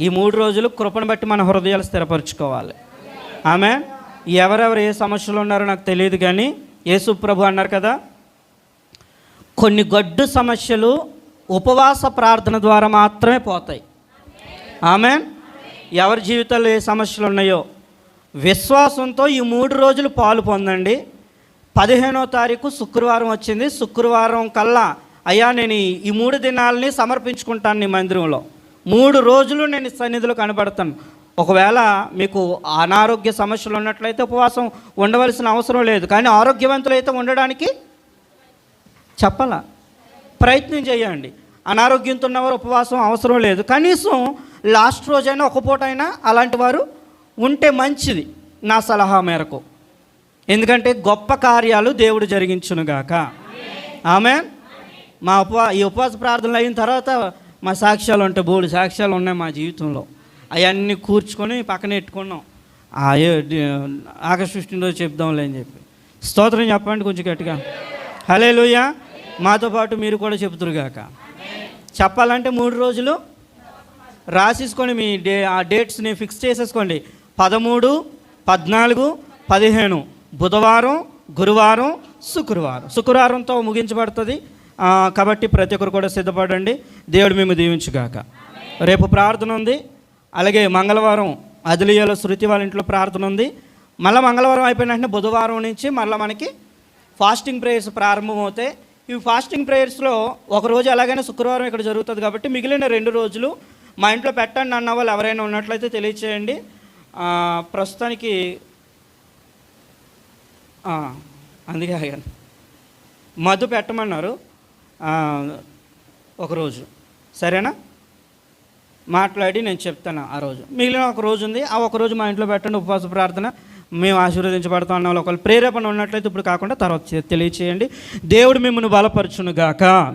ఈ మూడు రోజులు కృపను బట్టి మన హృదయాలు స్థిరపరచుకోవాలి. ఆమె ఎవరెవరు ఏ సమస్యలు ఉన్నారో నాకు తెలియదు కానీ యేసు ప్రభు అన్నారు కదా కొన్ని గడ్డు సమస్యలు ఉపవాస ప్రార్థన ద్వారా మాత్రమే పోతాయి. ఆమె ఎవరి జీవితంలో ఏ సమస్యలు ఉన్నాయో విశ్వాసంతో ఈ మూడు రోజులు పాలు పొందండి. పదిహేనో తారీఖు శుక్రవారం వచ్చింది. శుక్రవారం కల్లా అయ్యా నేను ఈ- మూడు దినాలని సమర్పించుకుంటాను నీ మందిరంలో. మూడు రోజులు నేను సన్నిధిలో కనబడతాను. ఒకవేళ మీకు అనారోగ్య సమస్యలు ఉన్నట్లయితే ఉపవాసం ఉండవలసిన అవసరం లేదు. కానీ ఆరోగ్యవంతులు అయితే ఉండడానికి చెప్పాలా? ప్రయత్నం చేయండి. అనారోగ్యంతో ఉన్నవారు ఉపవాసం అవసరం లేదు. కనీసం లాస్ట్ రోజైనా ఒక పూట అయినా అలాంటి వారు ఉంటే మంచిది నా సలహా మేరకు. ఎందుకంటే గొప్ప కార్యాలు దేవుడు జరిగించునుగాక. ఆమె మా ఉపవా ఈ ఉపవాస ప్రార్థనలు అయిన తర్వాత మా సాక్ష్యాలు ఉంటాయి బోడు సాక్ష్యాలు ఉన్నాయి మా జీవితంలో. అవన్నీ కూర్చుకొని పక్కన పెట్టుకున్నాం. ఆ ఆగస్టు ఫిఫ్టీన్ రోజు చెప్దాంలే అని చెప్పి. స్తోత్రం చెప్పండి కొంచెం గట్టిగా. హలే మాతో పాటు మీరు కూడా చెబుతురుగాక చెప్పాలంటే మూడు రోజులు రాసేసుకొని మీ డే ఆ డేట్స్ని ఫిక్స్ చేసేసుకోండి. పదమూడు పద్నాలుగు పదిహేను. బుధవారం గురువారం శుక్రవారం. శుక్రవారంతో ముగించబడుతుంది. కాబట్టి ప్రతి ఒక్కరు కూడా సిద్ధపడండి. దేవుడు మేము దీవించుగాక. రేపు ప్రార్థన ఉంది. అలాగే మంగళవారం అదిలియలో శృతి వాళ్ళ ఇంట్లో ప్రార్థన ఉంది. మళ్ళీ మంగళవారం అయిపోయిన వెంటనే బుధవారం నుంచి మళ్ళీ మనకి ఫాస్టింగ్ ప్రేయర్స్ ప్రారంభమవుతాయి. ఈ ఫాస్టింగ్ ప్రేయర్స్లో ఒక రోజు ఎలాగైనా శుక్రవారం ఇక్కడ జరుగుతుంది కాబట్టి మిగిలిన రెండు రోజులు మా ఇంట్లో పెట్టండి అన్న వాళ్ళు ఎవరైనా ఉన్నట్లయితే తెలియచేయండి. ప్రస్తుతానికి అందుకే మధు పెట్టమన్నారు. ఒకరోజు. సరేనా? మాట్లాడి నేను చెప్తాను ఆ రోజు. మిగిలిన ఒక రోజు ఉంది. ఆ ఒక రోజు మా ఇంట్లో పెట్టండి ఉపవాస ప్రార్థన. మేము ఆశీర్వదించబడతాం అన్న వాళ్ళు ఒకవేళ ప్రేరేపణ ఉన్నట్లయితే ఇప్పుడు కాకుండా తర్వాత తెలియచేయండి. దేవుడు మిమ్మల్ని బలపరచును గాక